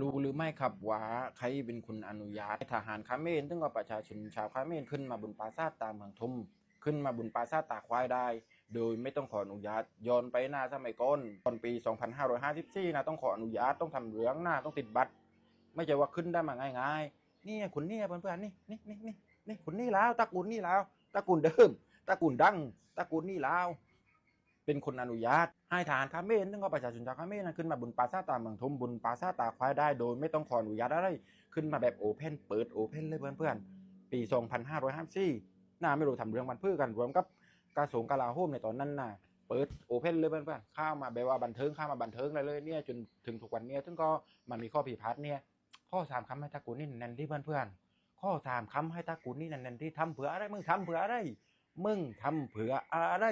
รู้หรือไม่ครับว่าใครเป็นคนอนุญาตทหารคาเมรซึ่งว่าประชาชนชาวคาเมรขึ้นมาบนปราสาทตามเมืองทุมขึ้นมาบนปราสาทตาควายได้ โดยไม่ต้องขออนุญาตย้อนไปหน้าสมัยก่อนตอนปี 2554นะต้องขออนุญาตต้องทำเรื่องหน้าต้องติดบัตร ไม่ใช่ว่าขึ้นได้มาง่ายๆนี่คุณนี่เพื่อนๆนี่นี่นี่นี่นี่คุณนี่แล้วตระกูลนี่แล้วตระกูลเดิมตระกูลดังตระกูลนี่แล้ว เป็นคนอนุญาต ให้ทหารคาเมรซึ่งก็ประชาชนชาวคาเมนขึ้นมาบนปราสาทตาเมืองทมบนปราสาทตาควายได้โดยไม่ต้องขออนุญาตอะไรขึ้นมาแบบโอเพนเปิดโอเพนเลยเพื่อนๆปี 2554น่าไม่รู้ทำเรื่องบันพือกันรวมกับกระทรวงกลาโหมในตอนนั้นน่ะเปิดโอเพนเลยเพื่อนๆข้ามาแบบว่าบันเทิงข้ามาบันเทิงเลยเลยเนี่ยจนถึงทุกวันเนี้ยซึ่งก็มันมีข้อผิดพลาดเนี่ยข้อสามคำให้ตากูนี่แน่นที่เพื่อนๆข้อสามคำให้ตากูนี่แน่นที่ทำเผื่ออะไรมึงทำเผื่ออะไรมึงทำเผื่ออะไร